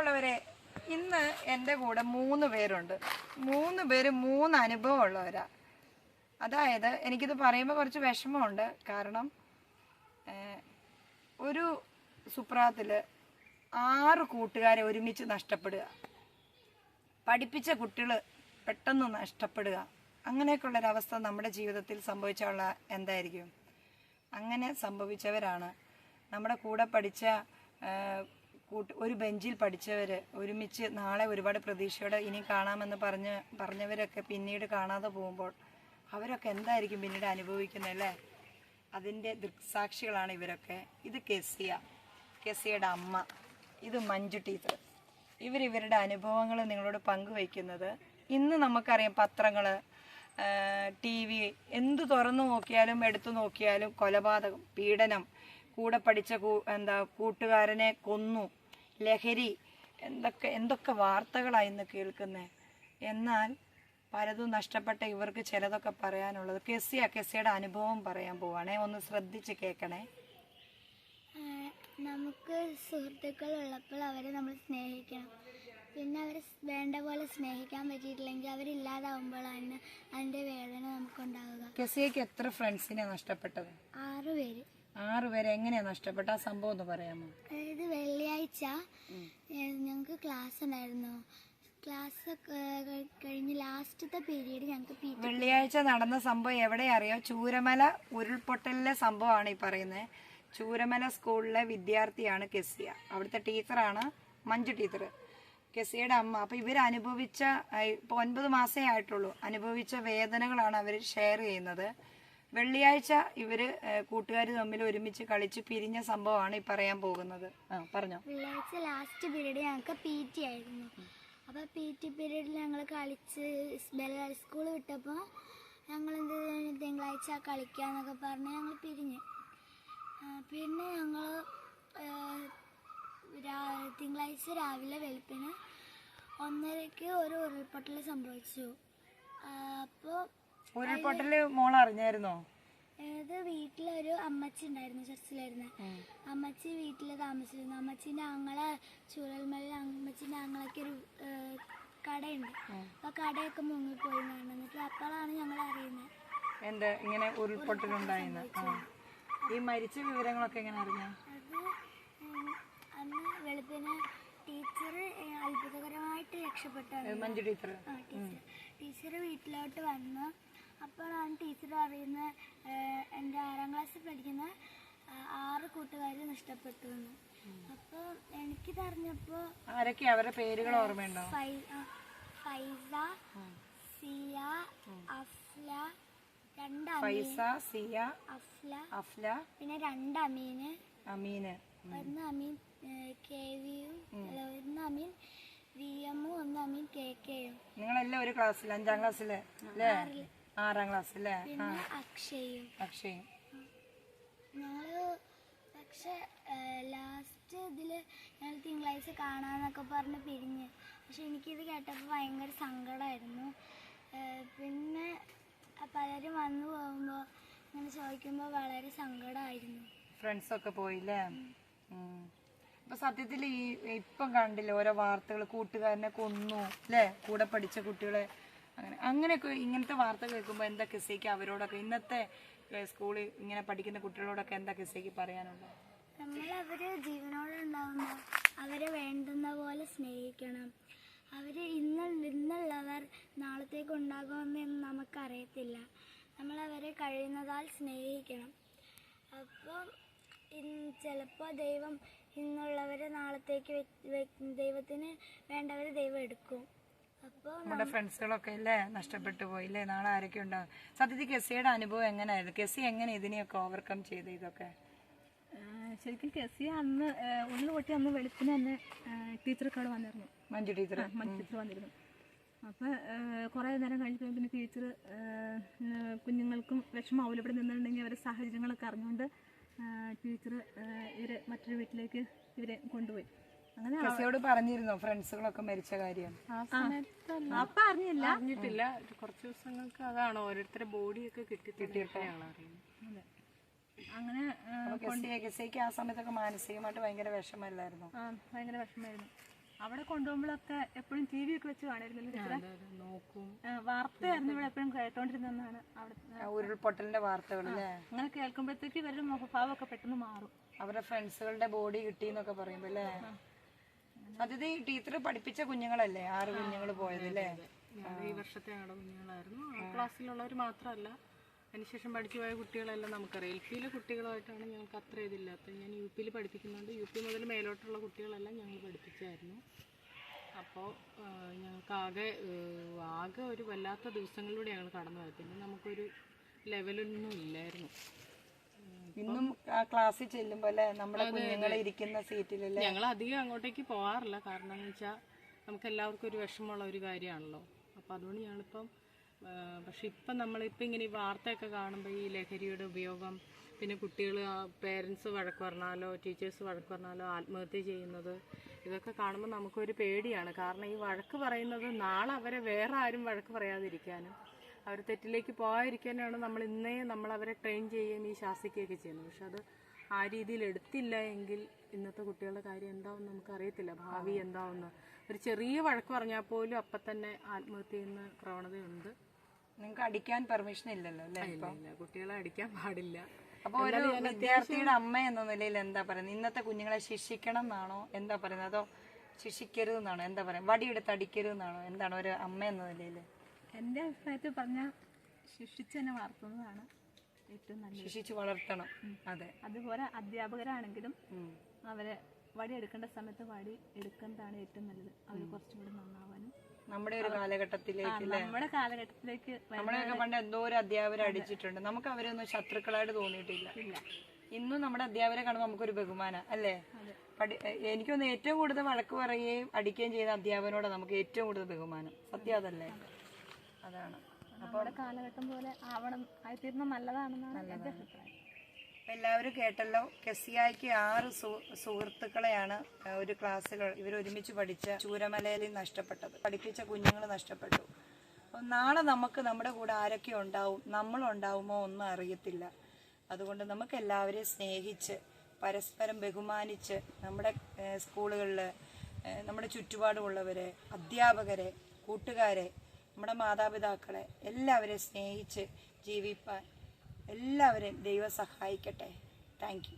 പ്രിയമുള്ളവരെ ഇന്ന് എന്റെ കൂടെ മൂന്ന് പേരുണ്ട്. മൂന്ന് പേര് മൂന്ന് അനുഭവം ഉള്ളവരാ അതായത് എനിക്കിത് പറയുമ്പോൾ കുറച്ച് വിഷമമുണ്ട്. കാരണം ഒരു സുപ്രാത്തിൽ ആറ് കൂട്ടുകാരെ ഒരുമിച്ച് നഷ്ടപ്പെടുക. പഠിപ്പിച്ച കുട്ടികൾ പെട്ടെന്ന് നഷ്ടപ്പെടുക. അങ്ങനെയൊക്കെയുള്ളൊരവസ്ഥ നമ്മുടെ ജീവിതത്തിൽ സംഭവിച്ചുള്ള എന്തായിരിക്കും? അങ്ങനെ സംഭവിച്ചവരാണ്. നമ്മുടെ കൂടെ പഠിച്ച കൂട്ട് ഒരു ബെഞ്ചിൽ പഠിച്ചവർ ഒരുമിച്ച് നാളെ ഒരുപാട് പ്രതീക്ഷയോടെ ഇനി കാണാമെന്ന് പറഞ്ഞ് പറഞ്ഞവരൊക്കെ പിന്നീട് കാണാതെ പോകുമ്പോൾ അവരൊക്കെ എന്തായിരിക്കും പിന്നീട് അനുഭവിക്കുന്നത് അല്ലേ? അതിന്റെ ദൃക്സാക്ഷികളാണ് ഇവരൊക്കെ. ഇത് കെസിയ. കെസിയുടെ അമ്മ. ഇത് മഞ്ജു ടീച്ചർ. ഇവർ ഇവരുടെ അനുഭവങ്ങൾ നിങ്ങളോട് പങ്കുവയ്ക്കുന്നത്. ഇന്ന് നമുക്കറിയാം പത്രങ്ങൾ ടി വി എന്ത് തുറന്നു നോക്കിയാലും എടുത്തു നോക്കിയാലും കൊലപാതകം പീഡനം. കൂടെ പഠിച്ച എന്താ കൂട്ടുകാരനെ കൊന്നു. ലഹരി എന്തൊക്കെ എന്തൊക്കെ വാർത്തകളാണ് ഇന്ന് കേൾക്കുന്നത് എന്നാൽ പലതും നഷ്ടപ്പെട്ട ഇവർക്ക് ചിലതൊക്കെ പറയാനുള്ളത്. കെസിയ കെസിയുടെ അനുഭവം പറയാൻ പോവാണേ. ഒന്ന് ശ്രദ്ധിച്ച് കേൾക്കണേ. നമുക്ക് സുഹൃത്തുക്കൾ ഉള്ളപ്പോൾ അവരെ നമ്മൾ സ്നേഹിക്കണം. പിന്നെ അവരെ വേണ്ട പോലെ സ്നേഹിക്കാൻ പറ്റിയിട്ടില്ലെങ്കിൽ അവരില്ലാതാവുമ്പോഴാണ് അതിന്റെ വേദന നമുക്കുണ്ടാവുക. കെസിയക്ക് എത്ര ഫ്രണ്ട്സിനെ നഷ്ടപ്പെട്ടത്? ആറുപേര് ആറുപേരെ ആറ് പേരെ എങ്ങനെയാ നഷ്ടപ്പെട്ട ആ സംഭവം ഒന്ന് പറയാമോ? അതായത് വെള്ളിയാഴ്ച ഞങ്ങൾക്ക് ക്ലാസ് ഉണ്ടായിരുന്നു. ക്ലാസ് കഴിഞ്ഞ് ലാസ്റ്റത്തെ പീരീഡ് ഞങ്ങൾക്ക് വെള്ളിയാഴ്ച നടന്ന സംഭവം എവിടെ അറിയോ? ചൂരമല ഉരുൾപൊട്ടലിലെ സംഭവമാണ് ഈ പറയുന്നത് ചൂരമല സ്കൂളിലെ വിദ്യാർത്ഥിയാണ് കെസിയ അവിടുത്തെ ടീച്ചറാണ് മഞ്ജു ടീച്ചർ കെസിയുടെ അമ്മ. അപ്പൊ ഇവർ അനുഭവിച്ച ഇപ്പൊ ഒൻപത് മാസേ ആയിട്ടുള്ളൂ. അനുഭവിച്ച വേദനകളാണ് അവർ ഷെയർ ചെയ്യുന്നത്. വെള്ളിയാഴ്ച ഇവർ കൂട്ടുകാർ തമ്മിൽ ഒരുമിച്ച് കളിച്ച് പിരിഞ്ഞ സംഭവമാണ് ഈ പറയാൻ പോകുന്നത്. ആ പറഞ്ഞോ. വെള്ളിയാഴ്ച ലാസ്റ്റ് പീരീഡ് ഞങ്ങൾക്ക് പി ടി ആയിരുന്നു. അപ്പോൾ പി ടി പീരീഡിൽ ഞങ്ങൾ കളിച്ച് സ്കൂൾ വിട്ടപ്പോൾ ഞങ്ങൾ എന്ത്? തിങ്കളാഴ്ച കളിക്കാന്നൊക്കെ പറഞ്ഞ് ഞങ്ങൾ പിരിഞ്ഞ്. പിന്നെ ഞങ്ങൾ തിങ്കളാഴ്ച രാവിലെ വെളുപ്പിന് ഒന്നരയ്ക്ക് ഒരു ഉരുൾപൊട്ടൽ സംഭവിച്ചു. അപ്പോൾ ഉരുൾപൊട്ടൽ മോൾ അറിഞ്ഞായിരുന്നോ? ഇത് വീട്ടിലൊരു അമ്മച്ചി ഉണ്ടായിരുന്നു ചർച്ചിലായിരുന്നു അമ്മച്ചി വീട്ടിൽ താമസിച്ചിരുന്നു. അമ്മച്ചിന്റെ ആങ്ങളെ ചൂരൽമലയിൽ അമ്മച്ചിന്റെ ആങ്ങളൊക്കെ ഒരു കടയുണ്ട്. അപ്പൊ കടയൊക്കെ മുങ്ങി പോയി എന്നിട്ട് അപ്പോഴാണ് ഞങ്ങൾ അറിയുന്നത് എന്റെ ഇങ്ങനെ ഉരുൾപൊട്ടലുണ്ടായിരുന്നു ഈ മരിച്ച വിവരങ്ങളൊക്കെ എങ്ങനെ അറിഞ്ഞ? അത് അന്ന് വെളുപ്പിന് ടീച്ചർ അത്ഭുതകരമായിട്ട് രക്ഷപ്പെട്ടു. മഞ്ജു ടീച്ചർ. ടീച്ചർ വീട്ടിലോട്ട് വന്നു. അപ്പോഴാണ് ടീച്ചർ അറിയുന്ന എന്റെ ആറാം ക്ലാസ്സിൽ പഠിക്കുന്ന ആറ് കൂട്ടുകാർ നഷ്ടപ്പെട്ടു എന്ന്. അപ്പോൾ എനിക്കിതറിഞ്ഞപ്പോൾ ആരൊക്കെ? അവരുടെ പേരുകൾ ഓർമ്മയുണ്ടോ? ഫൈസ സിയ അഫ്ല രണ്ട് ഫൈസ സിയ അഫ്ല. അഫ്ല. പിന്നെ രണ്ട് അമീന്. അമീന് ഒന്ന് അമീൻ കെ വിയും ഒന്ന് അമീൻ വി എമ്മും ഒന്ന് അമീൻ കെ കെയും നിങ്ങളെല്ലാം ഒരു ക്ലാസ്സിൽ അഞ്ചാം ക്ലാസ്സിലെ അല്ലേ? ആറാം ക്ലാസ് അല്ലേ അക്ഷയും. അക്ഷയ്. ഞങ്ങൾ പക്ഷെ ലാസ്റ്റ് ഇതിൽ ഞങ്ങൾ തിങ്കളാഴ്ച കാണാന്നൊക്കെ പറഞ്ഞ് പിരിഞ്ഞ്. പക്ഷെ എനിക്കിത് കേട്ടപ്പോൾ ഭയങ്കര സങ്കടമായിരുന്നു പിന്നെ പലരും വന്നു പോകുമ്പോൾ ഇങ്ങനെ ചോദിക്കുമ്പോൾ വളരെ സങ്കടമായിരുന്നു ഫ്രണ്ട്സൊക്കെ പോയില്ലേ. അപ്പൊ സത്യത്തിൽ ഈ ഇപ്പം കണ്ടില്ല ഓരോ വാർത്തകൾ കൂട്ടുകാരനെ കൊന്നു അല്ലേ കൂടെ പഠിച്ച കുട്ടികളെ. അങ്ങനെ. അങ്ങനെയൊക്കെ ഇങ്ങനത്തെ വാർത്ത കേൾക്കുമ്പോൾ എന്താ കിസയ്ക്ക് അവരോടൊക്കെ ഇന്നത്തെ സ്കൂളിൽ ഇങ്ങനെ പഠിക്കുന്ന കുട്ടികളോടൊക്കെ എന്താ കിസയ്ക്ക് പറയാനുള്ളത്? നമ്മൾ അവർ ജീവനോടെ ഉണ്ടാവുന്ന അവരെ വേണ്ടുന്ന പോലെ സ്നേഹിക്കണം. അവർ ഇന്ന് ഇന്നുള്ളവർ നാളത്തേക്ക് ഉണ്ടാകുമെന്ന് നമുക്കറിയത്തില്ല. നമ്മൾ അവരെ കഴിയുന്നതാൽ സ്നേഹിക്കണം. അപ്പോൾ ചിലപ്പോൾ ദൈവം ഇന്നുള്ളവരെ നാളത്തേക്ക് ദൈവത്തിന് വേണ്ടവരെ ദൈവം എടുക്കും. നമ്മുടെ ഫ്രണ്ട്സുകളൊക്കെ അല്ലേ നഷ്ടപ്പെട്ടു പോയി പോയില്ലേ നാളെ ആരൊക്കെ ഉണ്ടാവും? സത്യത്തിൽ കെസിയുടെ അനുഭവം എങ്ങനെയായിരുന്നു? കെസി എങ്ങനെ ഇതിനെയൊക്കെ ഓവർകം ചെയ്ത് ഇതൊക്കെ? ശരിക്കും കെസി അന്ന് ഉള്ളു പൊട്ടി അന്ന് വെളുപ്പിന് തന്നെ ടീച്ചർക്ക് അവിടെ വന്നിരുന്നു. മഞ്ജു ടീച്ചർ മഞ്ജു ടീച്ചർ വന്നിരുന്നു. അപ്പോൾ കുറേ നേരം കഴിഞ്ഞപ്പോൾ പിന്നെ ടീച്ചർ കുഞ്ഞുങ്ങൾക്കും വിഷമാവില്ല ഇവിടെ നിന്നിട്ടുണ്ടെങ്കിൽ അവരുടെ സാഹചര്യങ്ങളൊക്കെ അറിഞ്ഞുകൊണ്ട് ടീച്ചർ ഇവരെ മറ്റൊരു വീട്ടിലേക്ക് ഇവരെ കൊണ്ടുപോയി. കെസിയോട് പറഞ്ഞിരുന്നോ ഫ്രണ്ട്സുകളൊക്കെ മരിച്ച കാര്യം? അപ്പം അറിഞ്ഞില്ല. അറിഞ്ഞിട്ടില്ല. കുറച്ച് ദിവസങ്ങൾക്ക് അതാണ് ഓരോരുത്തരെ ബോഡിയൊക്കെ കിട്ടി അറിയുന്നത്. അങ്ങനെ കെസിക്ക് ആ സമയത്തൊക്കെ മാനസികമായിട്ട് ഭയങ്കര വിഷമല്ലായിരുന്നു ആ ഭയങ്കര വിഷമായിരുന്നു അവിടെ കൊണ്ടുപോകുമ്പോഴൊക്കെ എപ്പോഴും ടി വി ഒക്കെ വെച്ച് കാണായിരുന്നു വാർത്തയായിരുന്നു ഇവിടെ എപ്പോഴും കേട്ടോണ്ടിരുന്നെന്നാണ് അവിടെ ഉരുൾപൊട്ടലിന്റെ വാർത്തകൾ അങ്ങനെ കേൾക്കുമ്പോഴത്തേക്ക് ഇവരുടെ മുഖഭാവം ഒക്കെ പെട്ടെന്ന് മാറും. അവരുടെ ഫ്രണ്ട്സുകളുടെ ബോഡി കിട്ടി എന്നൊക്കെ പറയുമ്പോ അല്ലേ? അത് ഈ ടീച്ചർ പഠിപ്പിച്ച കുഞ്ഞുങ്ങളല്ലേ? ആറ് കുഞ്ഞുങ്ങൾ പോയത് അല്ലേ? ഈ വർഷത്തെ ഞങ്ങളുടെ കുഞ്ഞുങ്ങളായിരുന്നു. ആ ക്ലാസ്സിലുള്ളവർ മാത്രമല്ല അതിനുശേഷം പഠിച്ചു പോയ കുട്ടികളെല്ലാം നമുക്കറിയാം. എൽ പിയിലെ കുട്ടികളുമായിട്ടാണ് ഞങ്ങൾക്ക് അത്ര ഇതില്ലാത്തത് ഞാൻ യു പിയിൽ പഠിപ്പിക്കുന്നുണ്ട്. യു പി മുതൽ മേലോട്ടുള്ള കുട്ടികളെല്ലാം ഞങ്ങൾ പഠിപ്പിച്ചായിരുന്നു. അപ്പോൾ ഞങ്ങൾക്ക് ആകെ ഏഹ്, ആകെ ഒരു വല്ലാത്ത ദിവസങ്ങളിലൂടെ ഞങ്ങൾ കടന്നു പോയത് പിന്നെ നമുക്കൊരു ലെവലൊന്നും ഇല്ലായിരുന്നു. ഇന്നും ആ ക്ലാസ്സിൽ ചെല്ലുമ്പോൾ നമ്മുടെ കുഞ്ഞുങ്ങൾ ഇരിക്കുന്ന സീറ്റിലല്ലേ ഞങ്ങൾ അധികം അങ്ങോട്ടേക്ക് പോകാറില്ല കാരണം എന്ന് വെച്ചാൽ നമുക്ക് എല്ലാവർക്കും ഒരു വിഷമമുള്ള ഒരു കാര്യമാണല്ലോ. അപ്പോൾ അതുകൊണ്ട് ഞങ്ങളിപ്പം പക്ഷെ ഇപ്പം നമ്മളിപ്പോൾ ഇങ്ങനെ ഈ വാർത്തയൊക്കെ കാണുമ്പോൾ ഈ ലഹരിയുടെ ഉപയോഗം പിന്നെ കുട്ടികൾ പേരൻസ് വഴക്ക് പറഞ്ഞാലോ ടീച്ചേഴ്സ് വഴക്ക് പറഞ്ഞാലോ ആത്മഹത്യ ചെയ്യുന്നത് ഇതൊക്കെ കാണുമ്പോൾ നമുക്കൊരു പേടിയാണ്. കാരണം ഈ വഴക്ക് പറയുന്നത് നാളെ അവരെ വേറെ ആരും വഴക്ക് പറയാതിരിക്കാനും അവർ തെറ്റിലേക്ക് പോകാതിരിക്കാനാണ് നമ്മൾ ഇന്നേ നമ്മൾ അവരെ ട്രെയിൻ ചെയ്യുകയും ഈ ശാസിക്കുകയൊക്കെ ചെയ്യുന്നത്. പക്ഷെ അത് ആ രീതിയിൽ എടുത്തില്ല എങ്കിൽ ഇന്നത്തെ കുട്ടികളുടെ കാര്യം എന്താവും നമുക്ക് അറിയത്തില്ല. ഭാവി എന്താവുന്ന ഒരു ചെറിയ വഴക്ക് പറഞ്ഞാൽ പോലും അപ്പം തന്നെ ആത്മഹത്യ ചെയ്യുന്ന പ്രവണതയുണ്ട്. നിങ്ങൾക്ക് അടിക്കാൻ പെർമിഷൻ ഇല്ലല്ലോ അല്ലേ കുട്ടികളെ അടിക്കാൻ പാടില്ല. അപ്പൊ ഒരു വിദ്യാർത്ഥിയുടെ അമ്മ എന്ന നിലയിൽ എന്താ പറയുന്നത്? ഇന്നത്തെ കുഞ്ഞുങ്ങളെ ശിക്ഷിക്കണം എന്നാണോ? എന്താ പറയുന്നത്? അതോ ശിക്ഷിക്കരുത് എന്നാണോ എന്താ പറയുക? വടിയെടുത്ത് അടിക്കരുത് എന്നാണോ എന്താണ് ഒരു അമ്മ എന്ന നിലയിൽ? എന്റെ അഭിപ്രായത്തിൽ പറഞ്ഞാൽ ശിക്ഷിച്ച് തന്നെ വളർത്തുന്നതാണ് ഏറ്റവും നല്ലത്. ശിക്ഷിച്ച് വളർത്തണം. അതെ. അതുപോലെ അധ്യാപകരാണെങ്കിലും അവരെ വടി എടുക്കേണ്ട സമയത്ത് വടി എടുക്കുന്നതാണ് ഏറ്റവും നല്ലത്. അവർ കുറച്ചും കൂടി നന്നാവാനും നമ്മുടെ ഒരു കാലഘട്ടത്തിലേക്ക് നമ്മുടെ കാലഘട്ടത്തിലേക്ക് നമ്മളെയൊക്കെ പണ്ട് എന്തോ ഒരു അധ്യാപകരെ അടിച്ചിട്ടുണ്ട്. നമുക്ക് അവരൊന്നും ശത്രുക്കളായിട്ട് തോന്നിയിട്ടില്ല. ഇന്നും നമ്മുടെ അധ്യാപകരെ കാണുമ്പോൾ നമുക്കൊരു ബഹുമാനം അല്ലേ? എനിക്കൊന്ന് ഏറ്റവും കൂടുതൽ വഴക്ക് പറയുകയും അടിക്കുകയും ചെയ്യുന്ന അധ്യാപകനോട് നമുക്ക് ഏറ്റവും കൂടുതൽ ബഹുമാനം. സത്യം അതല്ലേ? അതാണ്. നമ്മുടെ കാലഘട്ടം പോലെ ആവണം ആയിത്തീരുന്ന നല്ലതാണെന്നാണ് എന്റെ അഭിപ്രായം. എല്ലാവരും കേട്ടല്ലോ കെസിയായ്ക്ക് ആറ് സുഹൃത്തുക്കളെയാണ് ഒരു ക്ലാസ്സിൽ ഇവർ ഒരുമിച്ച് പഠിച്ച ചൂരമലയിൽ നഷ്ടപ്പെട്ടത്. പഠിപ്പിച്ച കുഞ്ഞുങ്ങൾ നഷ്ടപ്പെട്ടു. നാളെ നമുക്ക് നമ്മുടെ കൂടെ ആരൊക്കെ ഉണ്ടാവും നമ്മളുണ്ടാവുമോ ഒന്നും അറിയത്തില്ല. അതുകൊണ്ട് നമുക്ക് എല്ലാവരെയും സ്നേഹിച്ച് പരസ്പരം ബഹുമാനിച്ച് നമ്മുടെ സ്കൂളുകളിൽ നമ്മുടെ ചുറ്റുപാടുമുള്ളവരെ അധ്യാപകരെ കൂട്ടുകാരെ നമ്മുടെ മാതാപിതാക്കളെ എല്ലാവരെയും സ്നേഹിച്ച് ജീവിപ്പാൻ എല്ലാവരെയും ദൈവം സഹായിക്കട്ടെ. താങ്ക്